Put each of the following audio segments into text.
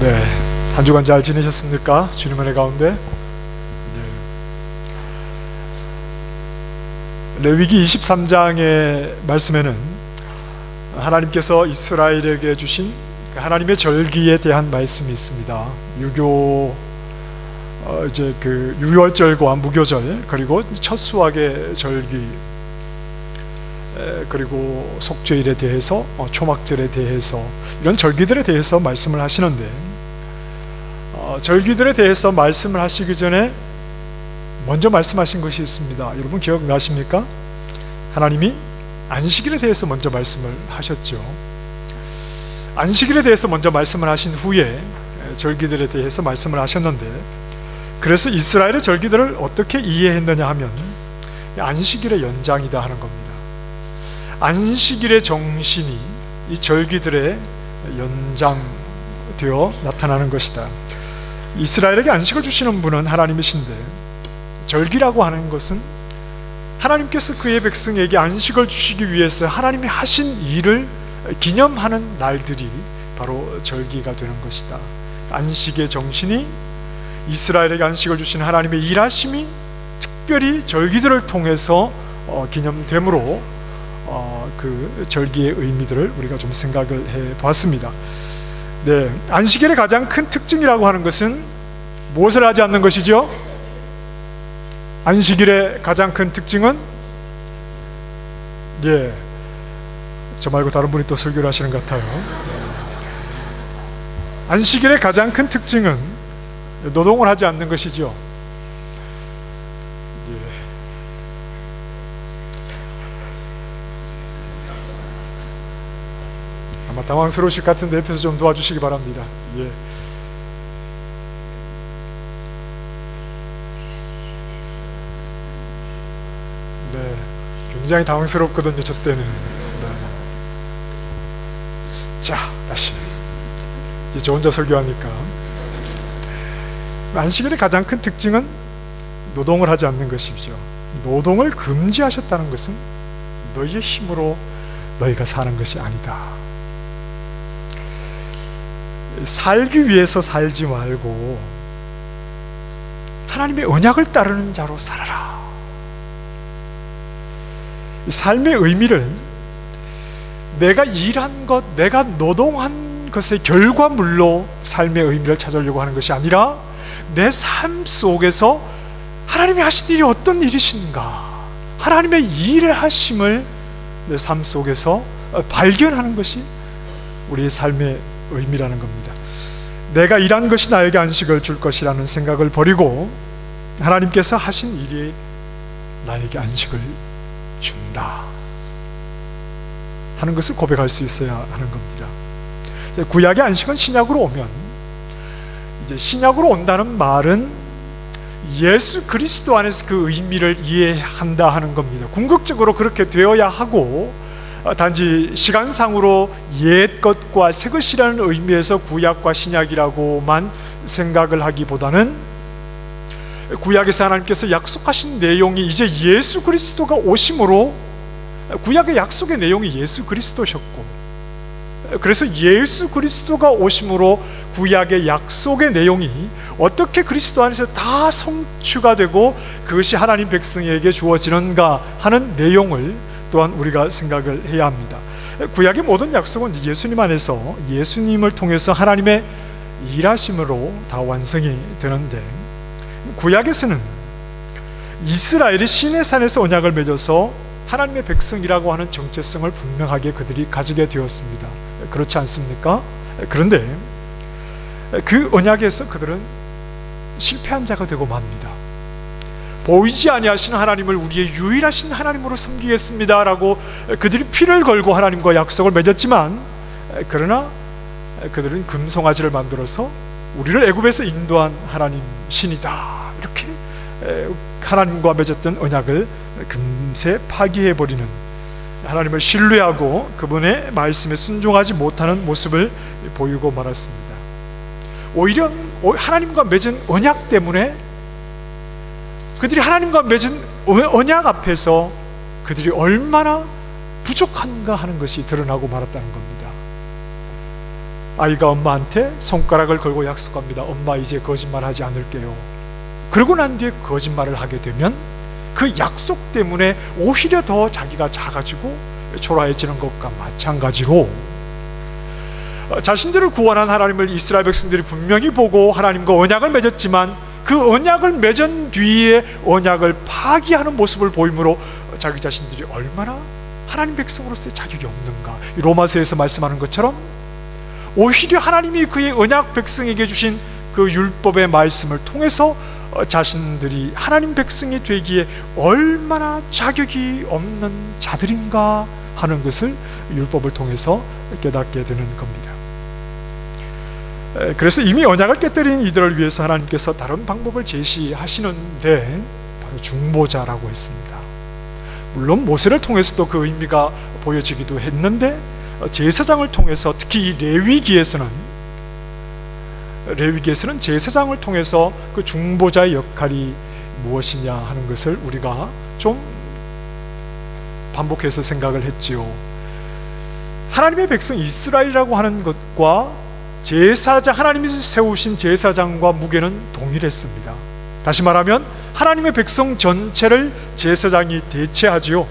네, 한 주간 잘 지내셨습니까? 주님 은혜 가운데. 네. 레위기 23장의 말씀에는 하나님께서 이스라엘에게 주신 하나님의 절기에 대한 말씀이 있습니다. 유교 어, 이제 그 유월절과 무교절 그리고 첫 수확의 절기 에, 그리고 속죄일에 대해서 어, 초막절에 대해서 이런 절기들에 대해서 말씀을 하시는데 어, 절기들에 대해서 말씀을 하시기 전에 먼저 말씀하신 것이 있습니다. 여러분 기억나십니까? 하나님이 안식일에 대해서 먼저 말씀을 하셨죠. 안식일에 대해서 먼저 말씀을 하신 후에 절기들에 대해서 말씀을 하셨는데 그래서 이스라엘의 절기들을 어떻게 이해했느냐 하면 안식일의 연장이다 하는 겁니다. 안식일의 정신이 이 절기들의 연장되어 나타나는 것이다. 이스라엘에게 안식을 주시는 분은 하나님이신데 절기라고 하는 것은 하나님께서 그의 백성에게 안식을 주시기 위해서 하나님이 하신 일을 기념하는 날들이 바로 절기가 되는 것이다. 안식의 정신이 이스라엘에게 안식을 주신 하나님의 일하심이 특별히 절기들을 통해서 어, 기념됨으로 어, 그 절기의 의미들을 우리가 좀 생각을 해 보았습니다. 네, 안식일의 가장 큰 특징이라고 하는 것은 무엇을 하지 않는 것이죠? 안식일의 가장 큰 특징은 예, 저 말고 다른 분이 또 설교를 하시는 것 같아요. 안식일의 가장 큰 특징은 노동을 하지 않는 것이죠. 예. 당황스러우실 것 같은데 옆에서 좀 도와주시기 바랍니다. 예. 네, 굉장히 당황스럽거든요. 저 때는. 네. 자, 다시 이제 저 혼자 설교하니까 안식일의 가장 큰 특징은 노동을 하지 않는 것이죠. 노동을 금지하셨다는 것은 너희의 힘으로 너희가 사는 것이 아니다. 살기 위해서 살지 말고 하나님의 언약을 따르는 자로 살아라. 삶의 의미를 내가 일한 것, 내가 노동한 것의 결과물로 삶의 의미를 찾으려고 하는 것이 아니라 내 삶 속에서 하나님이 하신 일이 어떤 일이신가, 하나님의 일을 하심을 내 삶 속에서 발견하는 것이 우리의 삶의 의미라는 겁니다. 내가 일한 것이 나에게 안식을 줄 것이라는 생각을 버리고 하나님께서 하신 일이 나에게 안식을 준다 하는 것을 고백할 수 있어야 하는 겁니다. 구약의 안식은 신약으로 오면 이제 신약으로 온다는 말은 예수 그리스도 안에서 그 의미를 이해한다 하는 겁니다. 궁극적으로 그렇게 되어야 하고 단지 시간상으로 옛 것과 새 것이라는 의미에서 구약과 신약이라고만 생각을 하기보다는 구약에서 하나님께서 약속하신 내용이 이제 예수 그리스도가 오심으로 구약의 약속의 내용이 예수 그리스도셨고 그래서 예수 그리스도가 오심으로 구약의 약속의 내용이 어떻게 그리스도 안에서 다 성취가 되고 그것이 하나님 백성에게 주어지는가 하는 내용을 또한 우리가 생각을 해야 합니다. 구약의 모든 약속은 예수님 안에서 예수님을 통해서 하나님의 일하심으로 다 완성이 되는데 구약에서는 이스라엘이 시내 산에서 언약을 맺어서 하나님의 백성이라고 하는 정체성을 분명하게 그들이 가지게 되었습니다. 그렇지 않습니까? 그런데 그 언약에서 그들은 실패한 자가 되고 맙니다. 보이지 아니하신 하나님을 우리의 유일하신 하나님으로 섬기겠습니다라고 그들이 피를 걸고 하나님과 약속을 맺었지만 그러나 그들은 금송아지를 만들어서 우리를 애굽에서 인도한 하나님 신이다 이렇게 하나님과 맺었던 언약을 금세 파기해 버리는 하나님을 신뢰하고 그분의 말씀에 순종하지 못하는 모습을 보이고 말았습니다. 오히려 하나님과 맺은 언약 때문에 그들이 하나님과 맺은 언약 앞에서 그들이 얼마나 부족한가 하는 것이 드러나고 말았다는 겁니다. 아이가 엄마한테 손가락을 걸고 약속합니다. 엄마 이제 거짓말하지 않을게요. 그러고 난 뒤에 거짓말을 하게 되면 그 약속 때문에 오히려 더 자기가 작아지고 초라해지는 것과 마찬가지로 어, 자신들을 구원한 하나님을 이스라엘 백성들이 분명히 보고 하나님과 언약을 맺었지만 그 언약을 맺은 뒤에 언약을 파기하는 모습을 보이므로 자기 자신들이 얼마나 하나님 백성으로서의 자격이 없는가 이 로마서에서 말씀하는 것처럼 오히려 하나님이 그의 언약 백성에게 주신 그 율법의 말씀을 통해서 어, 자신들이 하나님 백성이 되기에 얼마나 자격이 없는 자들인가 하는 것을 율법을 통해서 깨닫게 되는 겁니다. 에, 그래서 이미 언약을 깨뜨린 이들을 위해서 하나님께서 다른 방법을 제시하시는데 바로 중보자라고 했습니다. 물론 모세를 통해서도 그 의미가 보여지기도 했는데 어, 제사장을 통해서 특히 이 레위기에서는 레위기에서는 제사장을 통해서 그 중보자의 역할이 무엇이냐 하는 것을 우리가 좀 반복해서 생각을 했지요. 하나님의 백성 이스라엘이라고 하는 것과 제사장 하나님이 세우신 제사장과 무게는 동일했습니다. 다시 말하면 하나님의 백성 전체를 제사장이 대체하지요.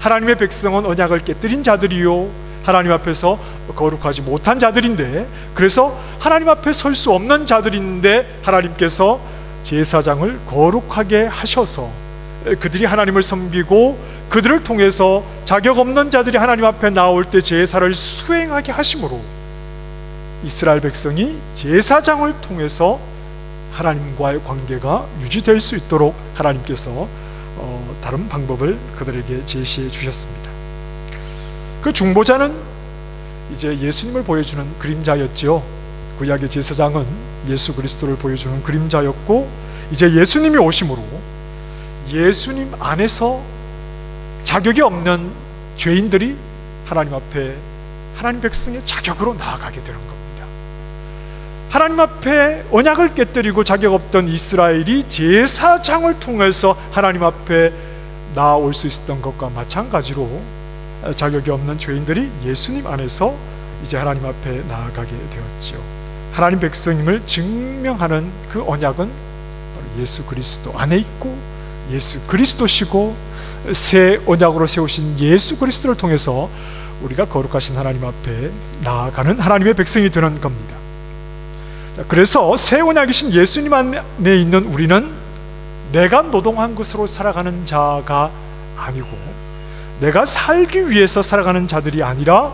하나님의 백성은 언약을 깨뜨린 자들이요. 하나님 앞에서 거룩하지 못한 자들인데 그래서 하나님 앞에 설 수 없는 자들인데 하나님께서 제사장을 거룩하게 하셔서 그들이 하나님을 섬기고 그들을 통해서 자격 없는 자들이 하나님 앞에 나올 때 제사를 수행하게 하심으로 이스라엘 백성이 제사장을 통해서 하나님과의 관계가 유지될 수 있도록 하나님께서 어, 다른 방법을 그들에게 제시해 주셨습니다. 그 중보자는 이제 예수님을 보여주는 그림자였지요. 구약의 제사장은 예수 그리스도를 보여주는 그림자였고 이제 예수님이 오심으로 예수님 안에서 자격이 없는 죄인들이 하나님 앞에 하나님 백성의 자격으로 나아가게 되는 겁니다. 하나님 앞에 언약을 깨뜨리고 자격 없던 이스라엘이 제사장을 통해서 하나님 앞에 나올 수 있었던 것과 마찬가지로 자격이 없는 죄인들이 예수님 안에서 이제 하나님 앞에 나아가게 되었지요. 하나님 백성임을 증명하는 그 언약은 바로 예수 그리스도 안에 있고 예수 그리스도시고 새 언약으로 세우신 예수 그리스도를 통해서 우리가 거룩하신 하나님 앞에 나아가는 하나님의 백성이 되는 겁니다. 자, 그래서 새 언약이신 예수님 안에 있는 우리는 내가 노동한 것으로 살아가는 자가 아니고 내가 살기 위해서 살아가는 자들이 아니라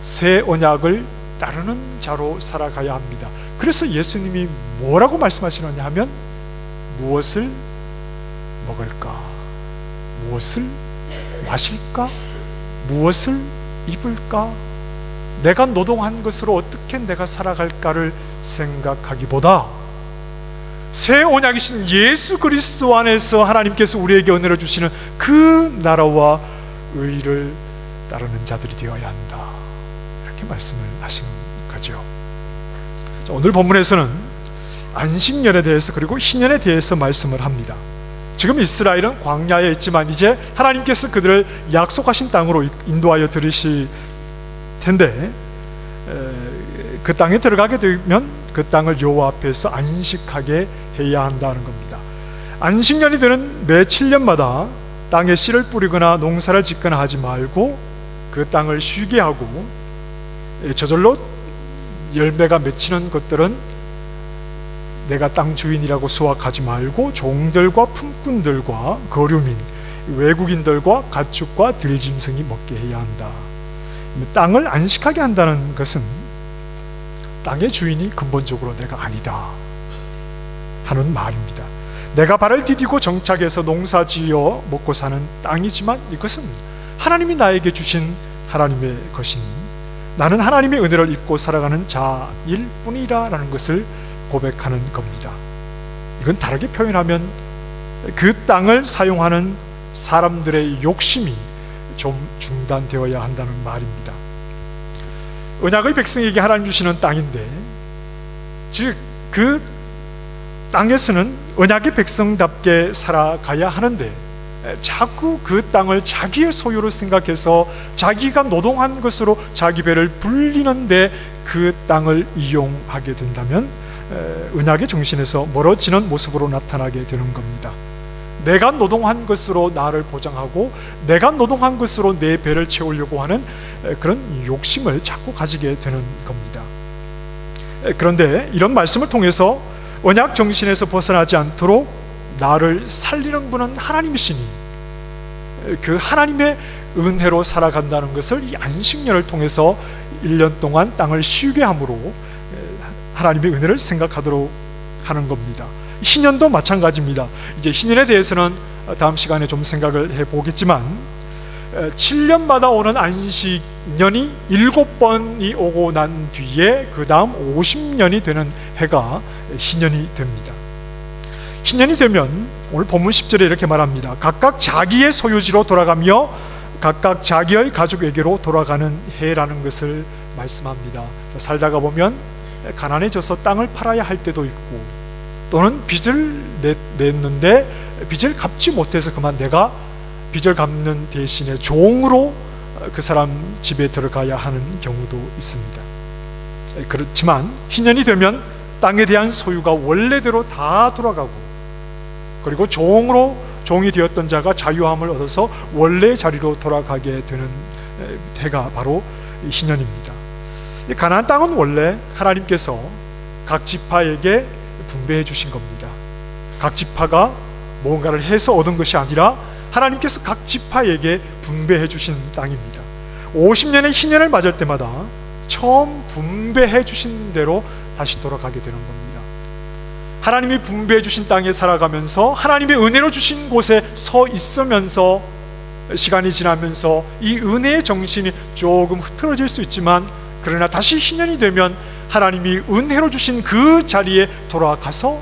새 언약을 따르는 자로 살아가야 합니다. 그래서 예수님이 뭐라고 말씀하시느냐 하면 무엇을 먹을까? 무엇을 마실까? 무엇을 입을까? 내가 노동한 것으로 어떻게 내가 살아갈까를 생각하기보다 새 언약이신 예수 그리스도 안에서 하나님께서 우리에게 은혜를 주시는 그 나라와 의를 따르는 자들이 되어야 한다. 이렇게 말씀을 하시는 거죠. 자, 오늘 본문에서는 안식년에 대해서 그리고 희년에 대해서 말씀을 합니다. 지금 이스라엘은 광야에 있지만 이제 하나님께서 그들을 약속하신 땅으로 인도하여 들으실 텐데 에, 그 땅에 들어가게 되면 그 땅을 여호와 앞에서 안식하게 해야 한다는 겁니다. 안식년이 되는 매 7년마다 땅에 씨를 뿌리거나 농사를 짓거나 하지 말고 그 땅을 쉬게 하고 저절로 열매가 맺히는 것들은 내가 땅 주인이라고 수확하지 말고 종들과 품꾼들과 거류민, 외국인들과 가축과 들짐승이 먹게 해야 한다. 땅을 안식하게 한다는 것은 땅의 주인이 근본적으로 내가 아니다 하는 말입니다. 내가 발을 디디고 정착해서 농사 지어 먹고 사는 땅이지만 이것은 하나님이 나에게 주신 하나님의 것이니 나는 하나님의 은혜를 입고 살아가는 자일 뿐이라라는 것을 고백하는 겁니다. 이건 다르게 표현하면 그 땅을 사용하는 사람들의 욕심이 좀 중단되어야 한다는 말입니다. 언약의 백성에게 하나님 주시는 땅인데, 즉 그 땅에서는 언약의 백성답게 살아가야 하는데 자꾸 그 땅을 자기의 소유로 생각해서 자기가 노동한 것으로 자기 배를 불리는데 그 땅을 이용하게 된다면 에, 은약의 정신에서 멀어지는 모습으로 나타나게 되는 겁니다. 내가 노동한 것으로 나를 보장하고 내가 노동한 것으로 내 배를 채우려고 하는 에, 그런 욕심을 자꾸 가지게 되는 겁니다. 에, 그런데 이런 말씀을 통해서 언약 정신에서 벗어나지 않도록 나를 살리는 분은 하나님이시니 에, 그 하나님의 은혜로 살아간다는 것을 이 안식년을 통해서 1년 동안 땅을 쉬게 함으로 에, 하나님의 은혜를 생각하도록 하는 겁니다. 희년도 마찬가지입니다. 이제 희년에 대해서는 다음 시간에 좀 생각을 해 보겠지만 7년마다 오는 안식년이 7번이 오고 난 뒤에 그 다음 50년이 되는 해가 희년이 됩니다. 희년이 되면 오늘 본문 10절에 이렇게 말합니다. 각각 자기의 소유지로 돌아가며 각각 자기의 가족에게로 돌아가는 해라는 것을 말씀합니다. 살다가 보면 가난해져서 땅을 팔아야 할 때도 있고 또는 빚을 냈, 냈는데 빚을 갚지 못해서 그만 내가 빚을 갚는 대신에 종으로 그 사람 집에 들어가야 하는 경우도 있습니다. 그렇지만 희년이 되면 땅에 대한 소유가 원래대로 다 돌아가고 그리고 종으로 종이 되었던 자가 자유함을 얻어서 원래 자리로 돌아가게 되는 해가 바로 희년입니다. 가나안 땅은 원래 하나님께서 각 지파에게 분배해 주신 겁니다. 각 지파가 뭔가를 해서 얻은 것이 아니라 하나님께서 각 지파에게 분배해 주신 땅입니다. 50년의 희년을 맞을 때마다 처음 분배해 주신 대로 다시 돌아가게 되는 겁니다. 하나님이 분배해 주신 땅에 살아가면서 하나님의 은혜로 주신 곳에 서 있으면서 시간이 지나면서 이 은혜의 정신이 조금 흐트러질 수 있지만 그러나 다시 희년이 되면 하나님이 은혜로 주신 그 자리에 돌아가서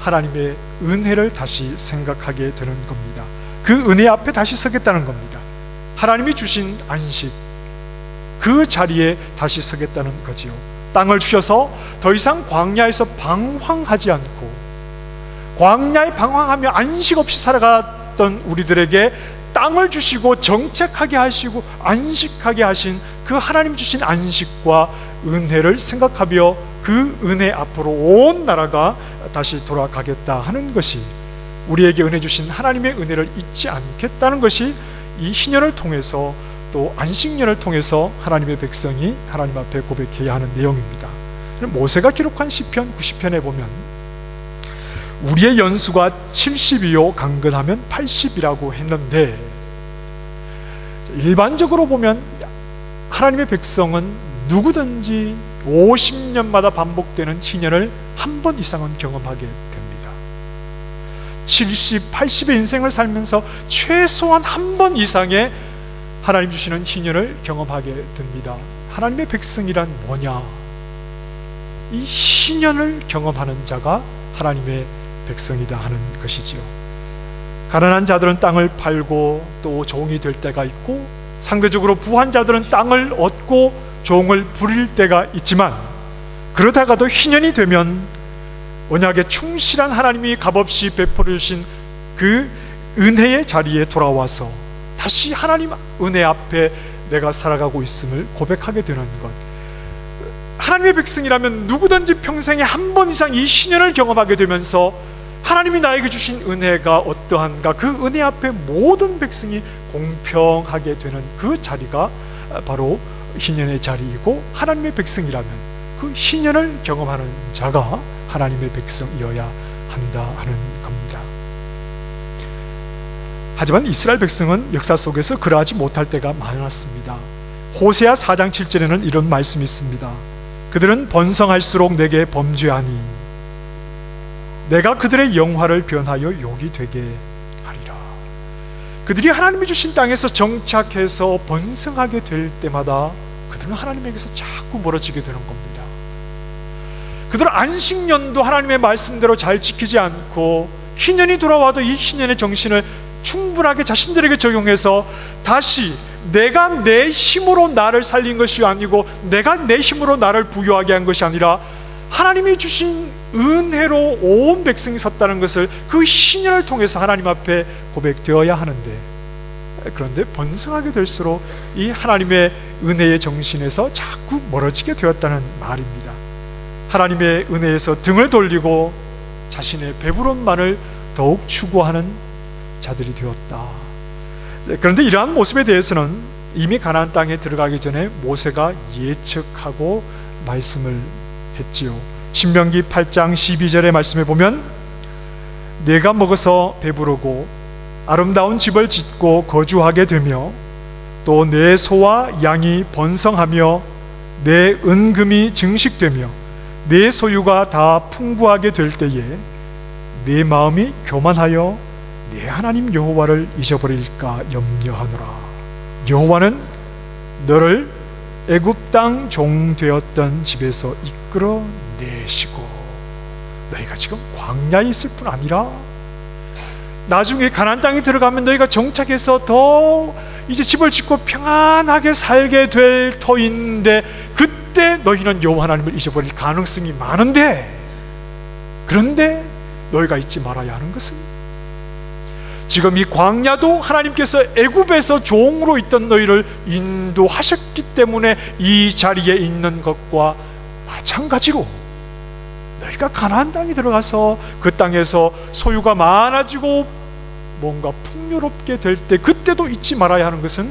하나님의 은혜를 다시 생각하게 되는 겁니다. 그 은혜 앞에 다시 서겠다는 겁니다. 하나님이 주신 안식 그 자리에 다시 서겠다는 거지요. 땅을 주셔서 더 이상 광야에서 방황하지 않고 광야에 방황하며 안식 없이 살아갔던 우리들에게 땅을 주시고 정착하게 하시고 안식하게 하신 그 하나님 주신 안식과 은혜를 생각하며 그 은혜 앞으로 온 나라가 다시 돌아가겠다 하는 것이 우리에게 은혜 주신 하나님의 은혜를 잊지 않겠다는 것이 이 희년을 통해서 또 안식년을 통해서 하나님의 백성이 하나님 앞에 고백해야 하는 내용입니다. 모세가 기록한 시편 90편에 보면 우리의 연수가 70이요 강건하면 80이라고 했는데 일반적으로 보면 하나님의 백성은 누구든지 50년마다 반복되는 희년을 한 번 이상은 경험하게 됩니다. 70, 80의 인생을 살면서 최소한 한 번 이상의 하나님 주시는 희년을 경험하게 됩니다. 하나님의 백성이란 뭐냐? 이 희년을 경험하는 자가 하나님의 백성이다 하는 것이지요. 가난한 자들은 땅을 팔고 또 종이 될 때가 있고 상대적으로 부한 자들은 땅을 얻고 종을 부릴 때가 있지만 그러다가도 희년이 되면 언약에 충실한 하나님이 값없이 베풀어 주신 그 은혜의 자리에 돌아와서 다시 하나님 은혜 앞에 내가 살아가고 있음을 고백하게 되는 것. 하나님의 백성이라면 누구든지 평생에 한 번 이상 이 신년을 경험하게 되면서 하나님이 나에게 주신 은혜가 어떠한가 그 은혜 앞에 모든 백성이 공평하게 되는 그 자리가 바로 희년의 자리이고 하나님의 백성이라면 그 희년을 경험하는 자가 하나님의 백성이어야 한다 하는 겁니다. 하지만 이스라엘 백성은 역사 속에서 그러하지 못할 때가 많았습니다. 호세아 4장 7절에는 이런 말씀이 있습니다. 그들은 번성할수록 내게 범죄하니 내가 그들의 영화를 변하여 욕이 되게. 그들이 하나님이 주신 땅에서 정착해서 번성하게 될 때마다 그들은 하나님에게서 자꾸 멀어지게 되는 겁니다. 그들은 안식년도 하나님의 말씀대로 잘 지키지 않고 희년이 돌아와도 이 희년의 정신을 충분하게 자신들에게 적용해서 다시 내가 내 힘으로 나를 살린 것이 아니고 내가 내 힘으로 나를 부유하게 한 것이 아니라 하나님이 주신 은혜로 온 백성이 섰다는 것을 그 신년을 통해서 하나님 앞에 고백되어야 하는데 그런데 번성하게 될수록 이 하나님의 은혜의 정신에서 자꾸 멀어지게 되었다는 말입니다. 하나님의 은혜에서 등을 돌리고 자신의 배부름만을 더욱 추구하는 자들이 되었다. 그런데 이러한 모습에 대해서는 이미 가나안 땅에 들어가기 전에 모세가 예측하고 말씀을 했지요. 신명기 8장 12절의 말씀에 보면 내가 먹어서 배부르고 아름다운 집을 짓고 거주하게 되며 또 내 소와 양이 번성하며 내 은금이 증식되며 내 소유가 다 풍부하게 될 때에 내 마음이 교만하여 내 하나님 여호와를 잊어버릴까 염려하노라. 여호와는 너를 애굽 땅 종 되었던 집에서 이끌어 내시고 너희가 지금 광야에 있을 뿐 아니라 나중에 가나안 땅에 들어가면 너희가 정착해서 더 이제 집을 짓고 평안하게 살게 될 터인데 그때 너희는 여호와 하나님을 잊어버릴 가능성이 많은데 그런데 너희가 잊지 말아야 하는 것은 지금 이 광야도 하나님께서 애굽에서 종으로 있던 너희를 인도하셨기 때문에 이 자리에 있는 것과 마찬가지로 너희가 가나안 땅에 들어가서 그 땅에서 소유가 많아지고 뭔가 풍요롭게 될 때 그때도 잊지 말아야 하는 것은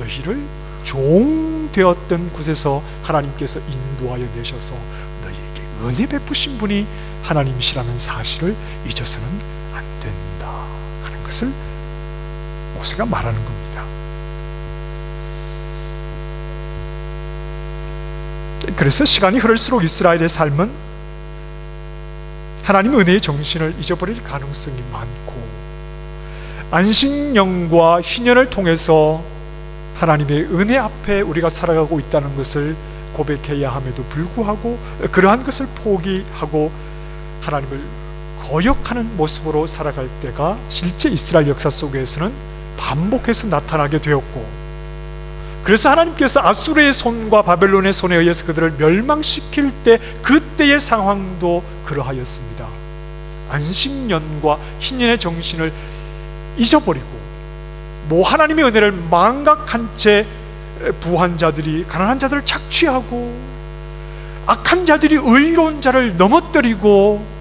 너희를 종 되었던 곳에서 하나님께서 인도하여 내셔서 너희에게 은혜 베푸신 분이 하나님이시라는 사실을 잊어서는 안 된다 것을 모세가 말하는 겁니다. 그래서 시간이 흐를수록 이스라엘의 삶은 하나님 은혜의 정신을 잊어버릴 가능성이 많고 안식년과 희년을 통해서 하나님의 은혜 앞에 우리가 살아가고 있다는 것을 고백해야 함에도 불구하고 그러한 것을 포기하고 하나님을 거역하는 모습으로 살아갈 때가 실제 이스라엘 역사 속에서는 반복해서 나타나게 되었고 그래서 하나님께서 아수르의 손과 바벨론의 손에 의해서 그들을 멸망시킬 때 그때의 상황도 그러하였습니다. 안식년과 희년의 정신을 잊어버리고 뭐 하나님의 은혜를 망각한 채 부한 자들이 가난한 자들을 착취하고 악한 자들이 의로운 자를 넘어뜨리고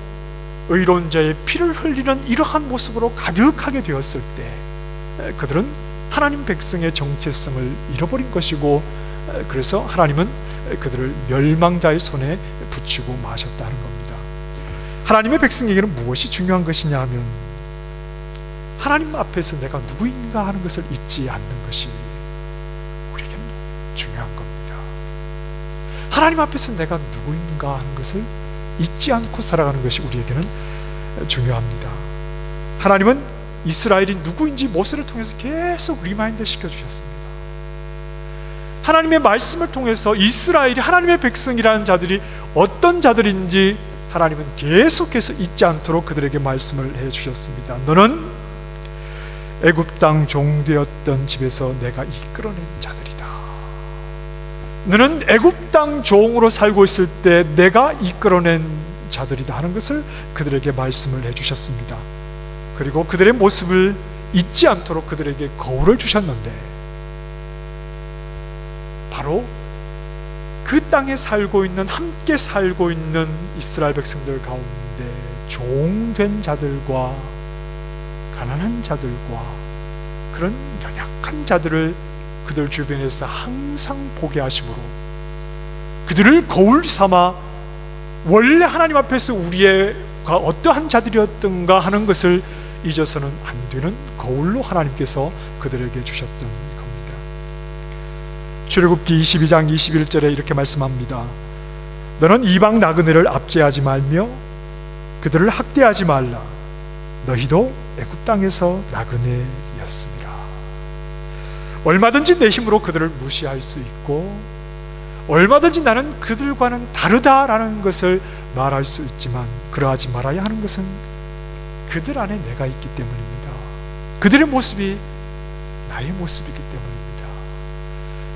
의로운 자의 피를 흘리는 이러한 모습으로 가득하게 되었을 때 그들은 하나님 백성의 정체성을 잃어버린 것이고 그래서 하나님은 그들을 멸망자의 손에 붙이고 마셨다는 겁니다. 하나님의 백성에게는 무엇이 중요한 것이냐 하면 하나님 앞에서 내가 누구인가 하는 것을 잊지 않는 것이 우리에게는 중요한 겁니다. 하나님 앞에서 내가 누구인가 하는 것을 잊지 않고 살아가는 것이 우리에게는 중요합니다. 하나님은 이스라엘이 누구인지 모세를 통해서 계속 리마인드 시켜주셨습니다. 하나님의 말씀을 통해서 이스라엘이 하나님의 백성이라는 자들이 어떤 자들인지 하나님은 계속해서 잊지 않도록 그들에게 말씀을 해주셨습니다. 너는 애굽 땅 종되었던 집에서 내가 이끌어낸 자들이다. 너는 애굽 땅 종으로 살고 있을 때 내가 이끌어낸 자들이다 하는 것을 그들에게 말씀을 해 주셨습니다. 그리고 그들의 모습을 잊지 않도록 그들에게 거울을 주셨는데 바로 그 땅에 살고 있는 함께 살고 있는 이스라엘 백성들 가운데 종된 자들과 가난한 자들과 그런 연약한 자들을 그들 주변에서 항상 보게 하심으로 그들을 거울 삼아 원래 하나님 앞에서 우리가 어떠한 자들이었던가 하는 것을 잊어서는 안 되는 거울로 하나님께서 그들에게 주셨던 겁니다. 출애굽기 22장 21절에 이렇게 말씀합니다. 너는 이방 나그네를 압제하지 말며 그들을 학대하지 말라. 너희도 애굽 땅에서 나그네였습니다. 얼마든지 내 힘으로 그들을 무시할 수 있고 얼마든지 나는 그들과는 다르다라는 것을 말할 수 있지만 그러하지 말아야 하는 것은 그들 안에 내가 있기 때문입니다. 그들의 모습이 나의 모습이기 때문입니다.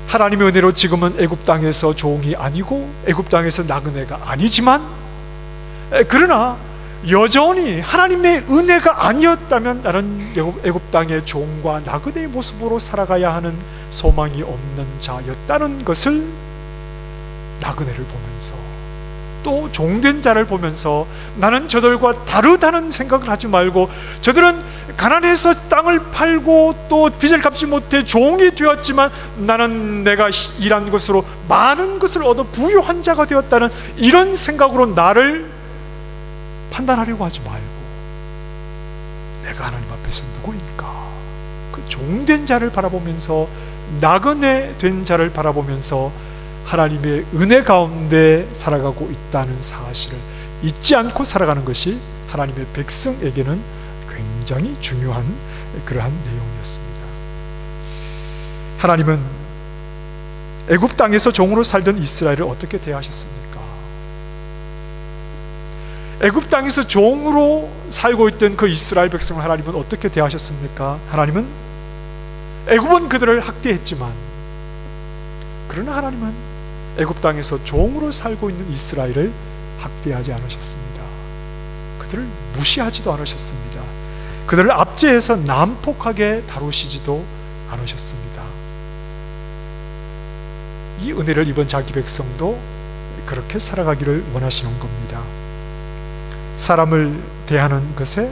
하나님의 은혜로 지금은 애굽 땅에서 종이 아니고 애굽 땅에서 나그네가 아니지만 그러나 여전히 하나님의 은혜가 아니었다면 나는 애굽, 땅의 종과 나그네의 모습으로 살아가야 하는 소망이 없는 자였다는 것을 나그네를 보면서 또 종된 자를 보면서 나는 저들과 다르다는 생각을 하지 말고 저들은 가난해서 땅을 팔고 또 빚을 갚지 못해 종이 되었지만 나는 내가 일한 것으로 많은 것을 얻어 부유한 자가 되었다는 이런 생각으로 나를 판단하려고 하지 말고 내가 하나님 앞에서 누구인가 그 종된 자를 바라보면서 나그네 된 자를 바라보면서 하나님의 은혜 가운데 살아가고 있다는 사실을 잊지 않고 살아가는 것이 하나님의 백성에게는 굉장히 중요한 그러한 내용이었습니다. 하나님은 애굽 땅에서 종으로 살던 이스라엘을 어떻게 대하셨습니까? 애굽 땅에서 종으로 살고 있던 그 이스라엘 백성을 하나님은 어떻게 대하셨습니까? 하나님은 애굽은 그들을 학대했지만 그러나 하나님은 애굽 땅에서 종으로 살고 있는 이스라엘을 학대하지 않으셨습니다. 그들을 무시하지도 않으셨습니다. 그들을 압제해서 난폭하게 다루시지도 않으셨습니다. 이 은혜를 입은 자기 백성도 그렇게 살아가기를 원하시는 겁니다. 사람을 대하는 것에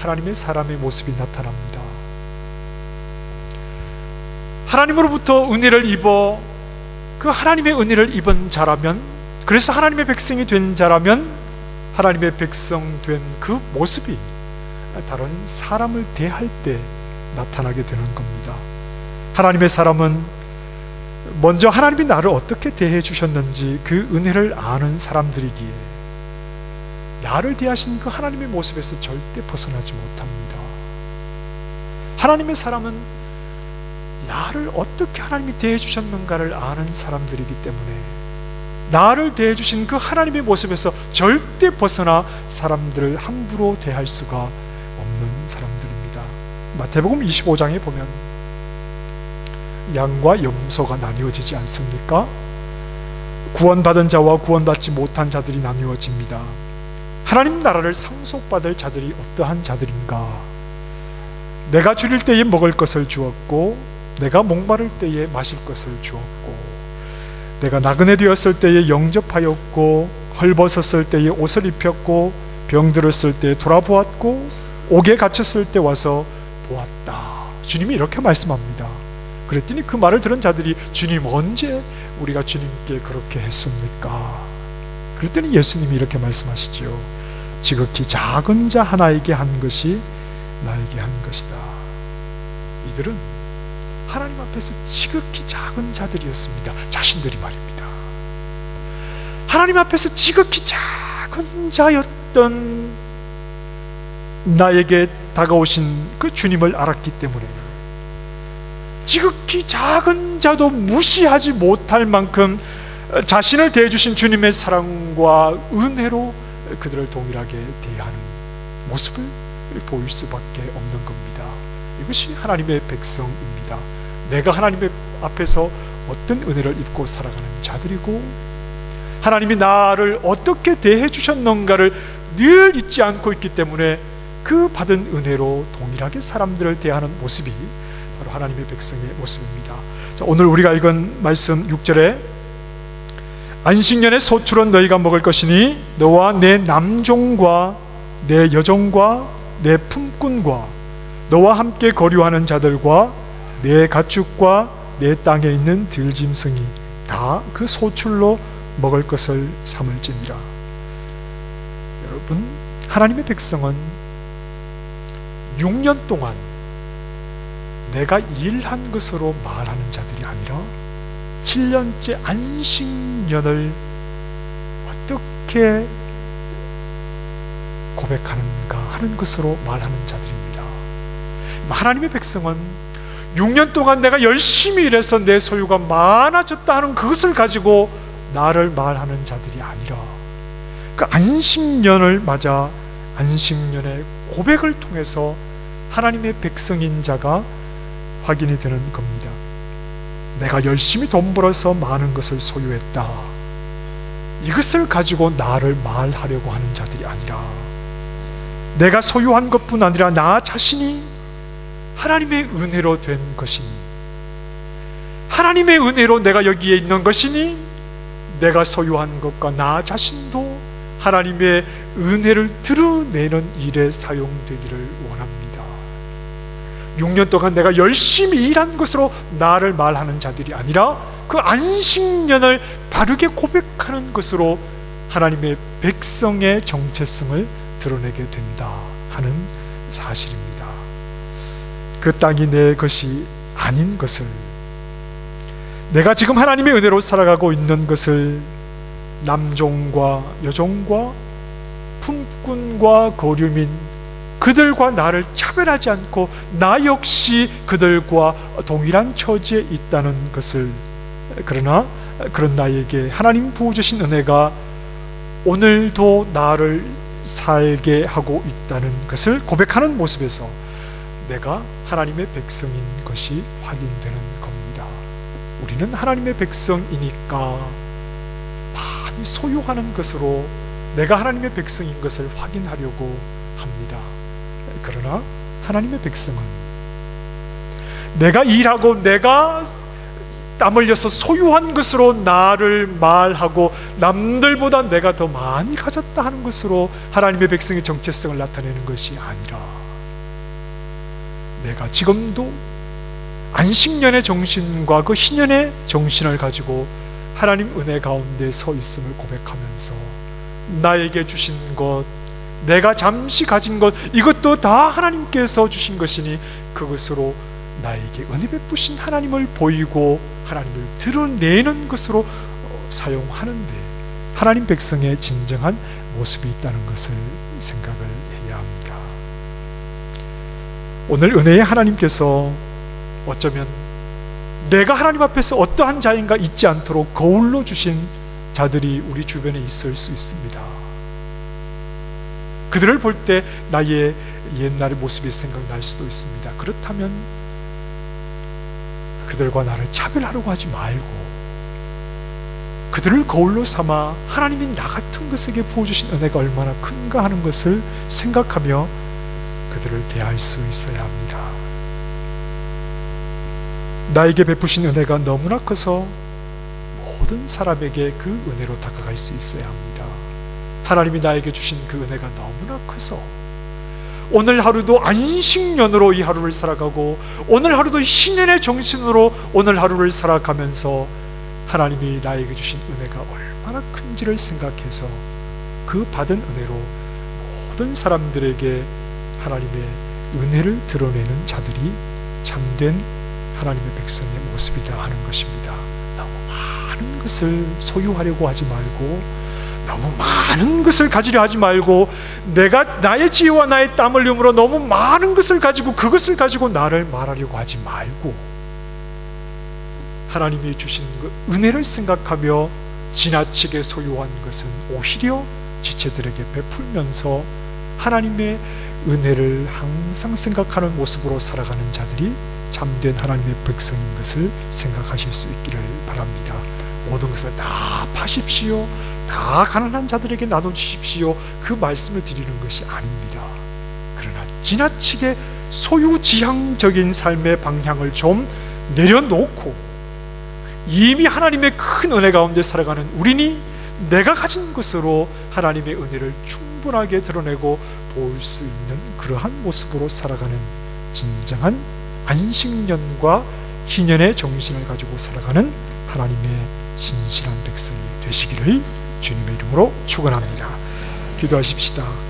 하나님의 사람의 모습이 나타납니다. 하나님으로부터 은혜를 입어 그 하나님의 은혜를 입은 자라면 그래서 하나님의 백성이 된 자라면 하나님의 백성 된 그 모습이 다른 사람을 대할 때 나타나게 되는 겁니다. 하나님의 사람은 먼저 하나님이 나를 어떻게 대해 주셨는지 그 은혜를 아는 사람들이기에 나를 대하신 그 하나님의 모습에서 절대 벗어나지 못합니다. 하나님의 사람은 나를 어떻게 하나님이 대해 주셨는가를 아는 사람들이기 때문에 나를 대해 주신 그 하나님의 모습에서 절대 벗어나 사람들을 함부로 대할 수가 없는 사람들입니다. 마태복음 25장에 보면 양과 염소가 나뉘어지지 않습니까? 구원받은 자와 구원받지 못한 자들이 나뉘어집니다. 하나님 나라를 상속받을 자들이 어떠한 자들인가? 내가 줄일 때에 먹을 것을 주었고 내가 목마를 때에 마실 것을 주었고 내가 나그네 되었을 때에 영접하였고 헐벗었을 때에 옷을 입혔고 병들었을 때 돌아보았고 옥에 갇혔을 때 와서 보았다. 주님이 이렇게 말씀합니다. 그랬더니 그 말을 들은 자들이 주님 언제 우리가 주님께 그렇게 했습니까? 그랬더니 예수님이 이렇게 말씀하시지요. 지극히 작은 자 하나에게 한 것이 나에게 한 것이다. 이들은 하나님 앞에서 지극히 작은 자들이었습니다. 자신들이 말입니다. 하나님 앞에서 지극히 작은 자였던 나에게 다가오신 그 주님을 알았기 때문에 지극히 작은 자도 무시하지 못할 만큼 자신을 대해주신 주님의 사랑과 은혜로 그들을 동일하게 대하는 모습을 보일 수밖에 없는 겁니다. 이것이 하나님의 백성입니다. 내가 하나님의 앞에서 어떤 은혜를 입고 살아가는 자들이고 하나님이 나를 어떻게 대해 주셨는가를 늘 잊지 않고 있기 때문에 그 받은 은혜로 동일하게 사람들을 대하는 모습이 바로 하나님의 백성의 모습입니다. 자, 오늘 우리가 읽은 말씀 6절에 안식년의 소출은 너희가 먹을 것이니 너와 내 남종과 내 여종과 내 품꾼과 너와 함께 거류하는 자들과 내 가축과 내 땅에 있는 들짐승이 다 그 소출로 먹을 것을 삼을지니라. 여러분, 하나님의 백성은 6년 동안 내가 일한 것으로 말하는 자들이 아니라 7년째 안식년을 어떻게 고백하는가 하는 것으로 말하는 자들입니다. 하나님의 백성은 6년 동안 내가 열심히 일해서 내 소유가 많아졌다 하는 그것을 가지고 나를 말하는 자들이 아니라 그 안식년을 맞아 안식년의 고백을 통해서 하나님의 백성인 자가 확인이 되는 겁니다. 내가 열심히 돈 벌어서 많은 것을 소유했다. 이것을 가지고 나를 말하려고 하는 자들이 아니라 내가 소유한 것뿐 아니라 나 자신이 하나님의 은혜로 된 것이니 하나님의 은혜로 내가 여기에 있는 것이니 내가 소유한 것과 나 자신도 하나님의 은혜를 드러내는 일에 사용되기를. 6년 동안 내가 열심히 일한 것으로 나를 말하는 자들이 아니라 그 안식년을 바르게 고백하는 것으로 하나님의 백성의 정체성을 드러내게 된다 하는 사실입니다. 그 땅이 내 것이 아닌 것을 내가 지금 하나님의 은혜로 살아가고 있는 것을 남종과 여종과 품꾼과 거류민 그들과 나를 차별하지 않고 나 역시 그들과 동일한 처지에 있다는 것을 그러나 그런 나에게 하나님 부어주신 은혜가 오늘도 나를 살게 하고 있다는 것을 고백하는 모습에서 내가 하나님의 백성인 것이 확인되는 겁니다. 우리는 하나님의 백성이니까 많이 소유하는 것으로 내가 하나님의 백성인 것을 확인하려고. 그러나 하나님의 백성은 내가 일하고 내가 땀 흘려서 소유한 것으로 나를 말하고 남들보다 내가 더 많이 가졌다 하는 것으로 하나님의 백성의 정체성을 나타내는 것이 아니라 내가 지금도 안식년의 정신과 그 희년의 정신을 가지고 하나님 은혜 가운데 서 있음을 고백하면서 나에게 주신 것, 내가 잠시 가진 것, 이것도 다 하나님께서 주신 것이니 그것으로 나에게 은혜 베푸신 하나님을 보이고 하나님을 드러내는 것으로 어, 사용하는데 하나님 백성의 진정한 모습이 있다는 것을 생각을 해야 합니다. 오늘 은혜의 하나님께서 어쩌면 내가 하나님 앞에서 어떠한 자인가 잊지 않도록 거울로 주신 자들이 우리 주변에 있을 수 있습니다. 그들을 볼 때 나의 옛날의 모습이 생각날 수도 있습니다. 그렇다면 그들과 나를 차별하려고 하지 말고 그들을 거울로 삼아 하나님이 나 같은 것에게 부어주신 은혜가 얼마나 큰가 하는 것을 생각하며 그들을 대할 수 있어야 합니다. 나에게 베푸신 은혜가 너무나 커서 모든 사람에게 그 은혜로 다가갈 수 있어야 합니다. 하나님이 나에게 주신 그 은혜가 너무나 커서 오늘 하루도 안식년으로 이 하루를 살아가고 오늘 하루도 신년의 정신으로 오늘 하루를 살아가면서 하나님이 나에게 주신 은혜가 얼마나 큰지를 생각해서 그 받은 은혜로 모든 사람들에게 하나님의 은혜를 드러내는 자들이 참된 하나님의 백성의 모습이다 하는 것입니다. 너무 많은 것을 소유하려고 하지 말고 너무 많은 것을 가지려 하지 말고 내가 나의 지혜와 나의 땀 흘림으로 너무 많은 것을 가지고 그것을 가지고 나를 말하려고 하지 말고 하나님이 주신 그 은혜를 생각하며 지나치게 소유한 것은 오히려 지체들에게 베풀면서 하나님의 은혜를 항상 생각하는 모습으로 살아가는 자들이 참된 하나님의 백성인 것을 생각하실 수 있기를 바랍니다. 모든 것을 다 파십시오. 다 가난한 자들에게 나눠주십시오. 그 말씀을 드리는 것이 아닙니다. 그러나 지나치게 소유지향적인 삶의 방향을 좀 내려놓고 이미 하나님의 큰 은혜 가운데 살아가는 우리니 내가 가진 것으로 하나님의 은혜를 충분하게 드러내고 보일 수 있는 그러한 모습으로 살아가는 진정한 안식년과 희년의 정신을 가지고 살아가는 하나님의 신실한 백성이 되시기를 주님의 이름으로 축원합니다. 기도하십시다.